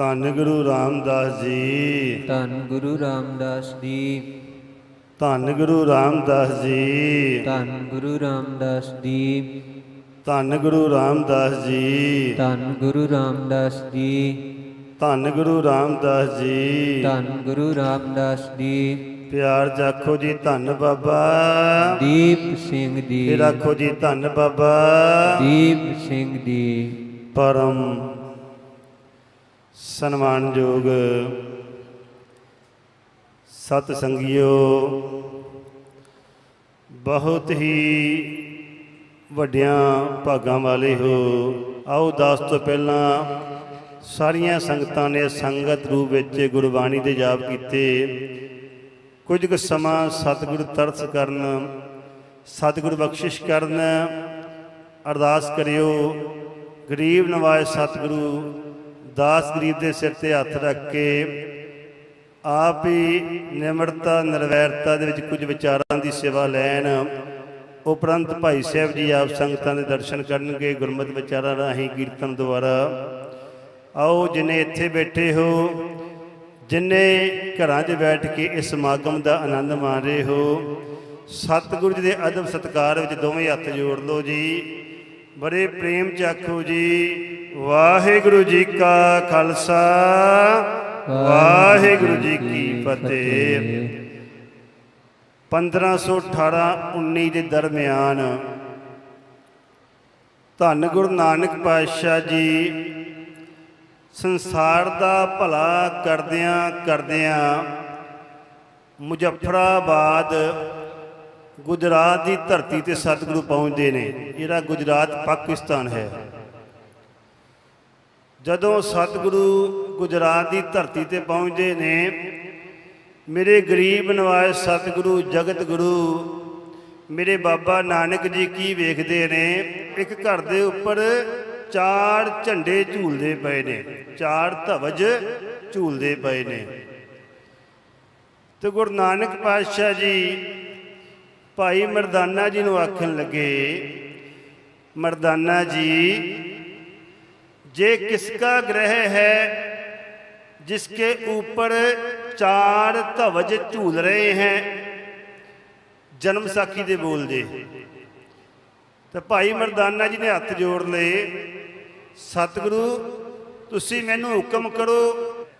ਧੰਨ ਗੁਰੂ ਰਾਮਦਾਸ ਜੀ। ਧੰਨ ਗੁਰੂ ਰਾਮਦਾਸ ਜੀ। ਧੰਨ ਗੁਰੂ ਰਾਮਦਾਸ ਜੀ। ਧੰਨ ਗੁਰੂ ਰਾਮਦਾਸ ਜੀ। ਧੰਨ ਗੁਰੂ ਰਾਮਦਾਸ ਜੀ। ਧੰਨ ਗੁਰੂ ਰਾਮਦਾਸ ਜੀ। ਧੰਨ ਗੁਰੂ ਰਾਮਦਾਸ ਜੀ। ਧੰਨ ਗੁਰੂ ਰਾਮਦਾਸ ਜੀ। ਪਿਆਰ ਜਾਖੋ ਜੀ ਧੰਨ ਬਾਬਾ। ਦੀਪ ਸਿੰਘ ਜੀ। ਫਿਰ ਆਖੋ ਜੀ ਧੰਨ ਬਾਬਾ। ਦੀਪ ਸਿੰਘ ਜੀ। ਪਰਮ ਸਨਮਾਨਯੋਗ ਸਤ ਸੰਗਿਓ ਬਹੁਤ ਹੀ ਵੱਡਿਆਂ ਭਾਗਾਂ ਵਾਲੇ ਹੋ, ਆਓ ਦਾਸ ਤੋਂ ਪਹਿਲਾਂ ਸਾਰੀਆਂ ਸੰਗਤਾਂ ਨੇ ਸੰਗਤ ਰੂਪ ਵਿੱਚ ਗੁਰਬਾਣੀ ਦੇ ਜਾਪ ਕੀਤੇ। ਕੁਝ ਕੁ ਸਮਾਂ ਸਤਿਗੁਰ ਤਰਸ ਕਰਨ, ਸਤਿਗੁਰ ਬਖਸ਼ਿਸ਼ ਕਰਨ, ਅਰਦਾਸ ਕਰਿਓ। ਗਰੀਬ ਨਵਾਜ਼ ਸਤਿਗੁਰੂ ਦਾਸ ਗਰੀਬ ਦੇ ਸਿਰ ਤੇ ਹੱਥ ਰੱਖ ਕੇ ਆਪ ਹੀ ਨਿਮਰਤਾ, ਨਿਰਵੈਰਤਾ ਦੇ ਵਿੱਚ ਕੁਝ ਵਿਚਾਰਾਂ ਦੀ ਸੇਵਾ ਲੈਣ, ਉਪਰੰਤ ਭਾਈ ਸਾਹਿਬ ਜੀ ਆਪ ਸੰਗਤਾਂ ਦੇ ਦਰਸ਼ਨ ਕਰਨਗੇ, ਗੁਰਮਤਿ ਵਿਚਾਰਾਂ ਰਾਹੀਂ ਕੀਰਤਨ ਦੁਆਰਾ। ਆਓ ਜਿਨੇ ਇੱਥੇ ਬੈਠੇ ਹੋ, ਜਿਨੇ ਘਰਾਂ 'ਚ ਬੈਠ ਕੇ ਇਸ ਸਮਾਗਮ ਦਾ ਆਨੰਦ ਮਾਣ ਰਹੇ ਹੋ, ਸਤਿਗੁਰੂ ਜੀ ਦੇ ਅਦਬ ਸਤਕਾਰ ਵਿੱਚ ਦੋਵੇਂ ਹੱਥ ਜੋੜ ਲਓ ਜੀ। ਬੜੇ ਪ੍ਰੇਮ ਚ ਜੀ, ਵਾਹਿਗੁਰੂ ਜੀ ਕਾ ਖਾਲਸਾ, ਵਾਹਿਗੁਰੂ ਜੀ ਕੀ ਫਤਿਹ। 1518 19 ਦੇ ਦਰਮਿਆਨ ਧੰਨ ਗੁਰੂ ਨਾਨਕ ਪਾਤਸ਼ਾਹ ਜੀ ਸੰਸਾਰ ਦਾ ਭਲਾ ਕਰਦਿਆਂ ਕਰਦਿਆਂ ਮੁਜ਼ੱਫਰਾਬਾਦ ਗੁਜਰਾਤ ਦੀ ਧਰਤੀ ਤੇ ਸਤਿਗੁਰੂ ਪਹੁੰਚਦੇ ਨੇ। ਜਿਹੜਾ ਗੁਜਰਾਤ, ਪਾਕਿਸਤਾਨ ਹੈ। ਜਦੋਂ ਸਤਿਗੁਰੂ ਗੁਜਰਾਤ ਦੀ ਧਰਤੀ ਤੇ ਪਹੁੰਚਦੇ ਨੇ, ਮੇਰੇ ਗਰੀਬ ਨਵਾਜ਼ ਸਤਿਗੁਰੂ, ਜਗਤ ਗੁਰੂ, ਮੇਰੇ ਬਾਬਾ ਨਾਨਕ ਜੀ ਕੀ ਵੇਖਦੇ ਨੇ, ਇੱਕ ਘਰ ਦੇ ਉੱਪਰ ਚਾਰ ਝੰਡੇ ਝੂਲਦੇ ਪਏ ਨੇ। ਚਾਰ ਧਵਜ ਝੂਲਦੇ ਪਏ ਨੇ। ਤੇ ਗੁਰੂ ਨਾਨਕ ਪਾਤਸ਼ਾਹ ਜੀ ਭਾਈ ਮਰਦਾਨਾ ਜੀ ਨੂੰ ਆਖਣ ਲੱਗੇ ਮਰਦਾਨਾ ਜੀ ਜੇ ਕਿਸਕਾ ਗ੍ਰਹਿ ਹੈ जिसके ऊपर ਚਾਰ ਧਵਜ ਝੂਲ ਰਹੇ ਹੈ ਜਨਮ ਸਾਖੀ ਦੇ ਬੋਲਦੇ ਤੇ ਭਾਈ ਮਰਦਾਨਾ ਜੀ ਨੇ ਹੱਥ ਜੋੜ ਲਏ ਸਤਿਗੁਰੂ ਤੁਸੀਂ ਮੈਨੂੰ ਹੁਕਮ ਕਰੋ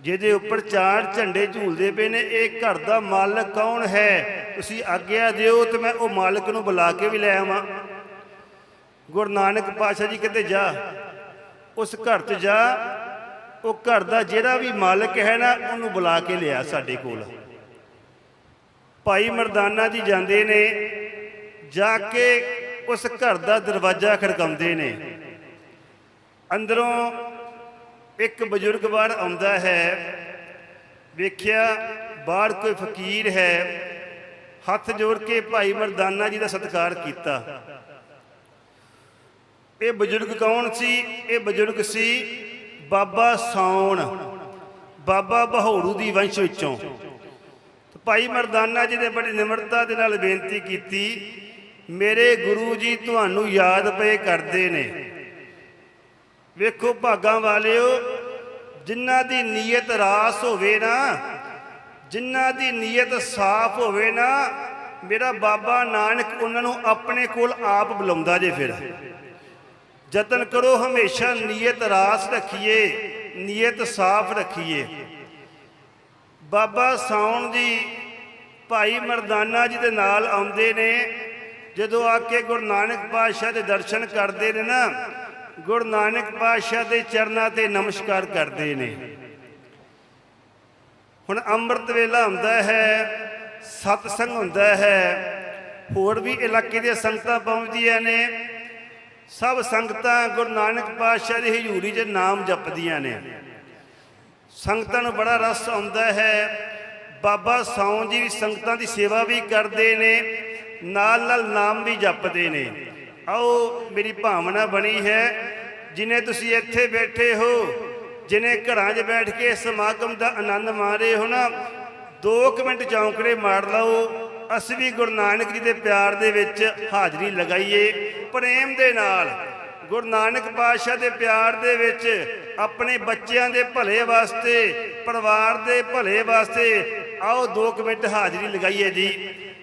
ਜਿਹਦੇ ਉੱਪਰ ਚਾਰ ਝੰਡੇ ਝੂਲਦੇ ਪਏ ਨੇ, ਇਹ ਘਰ ਦਾ ਮਾਲਕ ਕੌਣ ਹੈ? ਤੁਸੀਂ ਆਗਿਆ ਦਿਓ ਤੇ ਮੈਂ ਉਹ ਮਾਲਕ ਨੂੰ ਬੁਲਾ ਕੇ ਵੀ ਲੈ ਆਵਾਂ। ਗੁਰੂ ਨਾਨਕ ਪਾਤਸ਼ਾਹ ਜੀ ਕਹਿੰਦੇ, ਜਾ, ਉਸ ਘਰ 'ਚ ਜਾ। ਉਹ ਘਰ ਦਾ ਜਿਹੜਾ ਵੀ ਮਾਲਕ ਹੈ ਨਾ, ਉਹਨੂੰ ਬੁਲਾ ਕੇ ਲਿਆ ਸਾਡੇ ਕੋਲ। ਭਾਈ ਮਰਦਾਨਾ ਜੀ ਜਾਂਦੇ ਨੇ, ਜਾ ਕੇ ਉਸ ਘਰ ਦਾ ਦਰਵਾਜ਼ਾ ਖੜਕਾਉਂਦੇ ਨੇ। ਅੰਦਰੋਂ ਇੱਕ ਬਜ਼ੁਰਗ ਬਾਹਰ ਆਉਂਦਾ ਹੈ, ਵੇਖਿਆ ਬਾਹਰ ਕੋਈ ਫਕੀਰ ਹੈ, ਹੱਥ ਜੋੜ ਕੇ ਭਾਈ ਮਰਦਾਨਾ ਜੀ ਦਾ ਸਤਿਕਾਰ ਕੀਤਾ। ਇਹ ਬਜ਼ੁਰਗ ਕੌਣ ਸੀ? ਇਹ ਬਜ਼ੁਰਗ ਸੀ ਬਾਬਾ ਸੌਣ ਬਾਬਾ ਬਹੌੜੂ ਦੀ ਵੰਸ਼ ਵਿੱਚੋਂ। ਭਾਈ ਮਰਦਾਨਾ ਜੀ ਨੇ ਬੜੀ ਨਿਮਰਤਾ ਦੇ ਨਾਲ ਬੇਨਤੀ ਕੀਤੀ, ਮੇਰੇ ਗੁਰੂ ਜੀ, ਤੁਹਾਨੂੰ ਯਾਦ ਪਏ ਕਰਦੇ ਨੇ। ਵੇਖੋ ਭਾਗਾਂ ਵਾਲਿਓ, ਜਿਨ੍ਹਾਂ ਦੀ ਨੀਅਤ ਰਾਸ ਹੋਵੇ ਨਾ, ਜਿਨ੍ਹਾਂ ਦੀ ਨੀਅਤ ਸਾਫ਼ ਹੋਵੇ ਨਾ, ਮੇਰਾ ਬਾਬਾ ਨਾਨਕ ਉਹਨਾਂ ਨੂੰ ਆਪਣੇ ਕੋਲ ਆਪ ਬੁਲਾਉਂਦਾ ਜੇ ਫਿਰ। ਯਤਨ ਕਰੋ ਹਮੇਸ਼ਾ ਨੀਅਤ ਰਾਸ ਰੱਖੀਏ, ਨੀਅਤ ਸਾਫ਼ ਰੱਖੀਏ। ਬਾਬਾ ਸਾਉਣ ਜੀ, ਭਾਈ ਮਰਦਾਨਾ ਜੀ ਦੇ ਨਾਲ ਆਉਂਦੇ ਨੇ, ਜਦੋਂ ਆ ਕੇ ਗੁਰੂ ਨਾਨਕ ਪਾਤਸ਼ਾਹ ਦੇ ਦਰਸ਼ਨ ਕਰਦੇ ਨੇ ਨਾ ਗੁਰੂ ਨਾਨਕ ਪਾਤਸ਼ਾਹ ਦੇ ਚਰਨਾਂ ਤੇ ਨਮਸਕਾਰ ਕਰਦੇ ਨੇ। ਹੁਣ ਅੰਮ੍ਰਿਤ ਵੇਲਾ ਹੁੰਦਾ ਹੈ, ਸਤਸੰਗ ਹੁੰਦਾ ਹੈ, ਹੋਰ ਵੀ ਇਲਾਕੇ ਦੀਆਂ ਸੰਗਤਾਂ ਪਹੁੰਚਦੀਆਂ ਨੇ। ਸਭ ਸੰਗਤਾਂ ਗੁਰੂ ਨਾਨਕ ਪਾਤਸ਼ਾਹ ਦੀ ਹਜ਼ੂਰੀ 'ਚ ਨਾਮ ਜਪਦੀਆਂ ਨੇ। ਸੰਗਤਾਂ ਨੂੰ ਬੜਾ ਰਸ ਆਉਂਦਾ ਹੈ। ਬਾਬਾ ਸੌਂ ਜੀ ਸੰਗਤਾਂ ਦੀ ਸੇਵਾ ਵੀ ਕਰਦੇ ਨੇ ਨਾਲ ਨਾਲ ਨਾਮ ਵੀ ਜਪਦੇ ਨੇ। ਆਓ, ਮੇਰੀ ਭਾਵਨਾ ਬਣੀ ਹੈ, ਜਿਨੇ ਤੁਸੀਂ ਇੱਥੇ ਬੈਠੇ ਹੋ, ਜਿਨੇ ਘਰਾਂ 'ਚ ਬੈਠ ਕੇ ਸਮਾਗਮ ਦਾ ਆਨੰਦ ਮਾਰੇ ਹੋ ਨਾ 2 ਮਿੰਟ ਚੌਂਕੜੇ ਮਾਰ ਲਓ, ਅਸੀਂ ਵੀ ਗੁਰੂ ਨਾਨਕ ਜੀ ਦੇ ਪਿਆਰ ਦੇ ਵਿੱਚ ਹਾਜ਼ਰੀ ਲਗਾਈਏ। ਪ੍ਰੇਮ ਦੇ ਨਾਲ, ਗੁਰੂ ਨਾਨਕ ਪਾਤਸ਼ਾਹ ਦੇ ਪਿਆਰ ਦੇ ਵਿੱਚ, ਆਪਣੇ ਬੱਚਿਆਂ ਦੇ ਭਲੇ ਵਾਸਤੇ, ਪਰਿਵਾਰ ਦੇ ਭਲੇ ਵਾਸਤੇ, ਆਓ 2 ਮਿੰਟ ਹਾਜ਼ਰੀ ਲਗਾਈਏ ਜੀ।